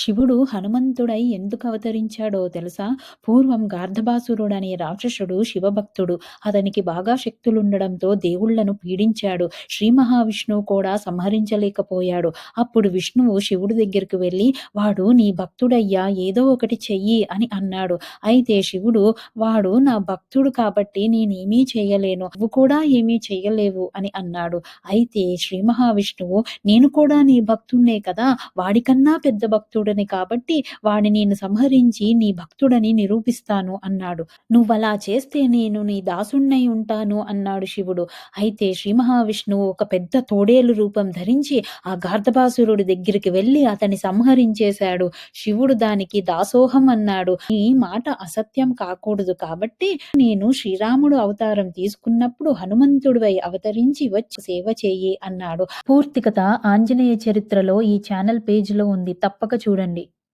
శివుడు హనుమంతుడై ఎందుకు అవతరించాడో తెలుసా? పూర్వం గార్ధబాసురుడనే రాక్షసుడు శివభక్తుడు. అతనికి బాగా శక్తులుండడంతో దేవుళ్ళను పీడించాడు. శ్రీ మహావిష్ణువు కూడా సంహరించలేకపోయాడు. అప్పుడు విష్ణువు శివుడి దగ్గరికి వెళ్ళి వాడు నీ భక్తుడయ్యా ఏదో ఒకటి చెయ్యి అని అన్నాడు. అయితే శివుడు వాడు నా భక్తుడు కాబట్టి నేనేమీ చేయలేను. నువ్వు కూడా ఏమీ చేయలేవు అని అన్నాడు. అయితే శ్రీ మహావిష్ణువు నేను కూడా నీ భక్తున్నే కదా. వాడికన్నా పెద్ద భక్తుడు భక్తుడని కాబట్టి వాడిని నేను సంహరించి నీ భక్తుడని నిరూపిస్తాను అన్నాడు. నువ్వలా చేస్తే నేను నీ దాసుణ్ణై ఉంటాను అన్నాడు శివుడు. అయితే శ్రీ మహావిష్ణువు ఒక పెద్ద తోడేలు రూపం ధరించి ఆ గార్ధబాసురుడి దగ్గరికి వెళ్ళి అతని సంహరించేశాడు. శివుడు దానికి దాసోహం అన్నాడు. ఈ మాట అసత్యం కాకూడదు కాబట్టి నేను శ్రీరాముడు అవతారం తీసుకున్నప్పుడు హనుమంతుడివై అవతరించి వచ్చి సేవ చేయి అన్నాడు. పూర్తి కథ ఆంజనేయ చరిత్రలో ఈ ఛానల్ పేజీలో ఉంది. తప్పక చూడండి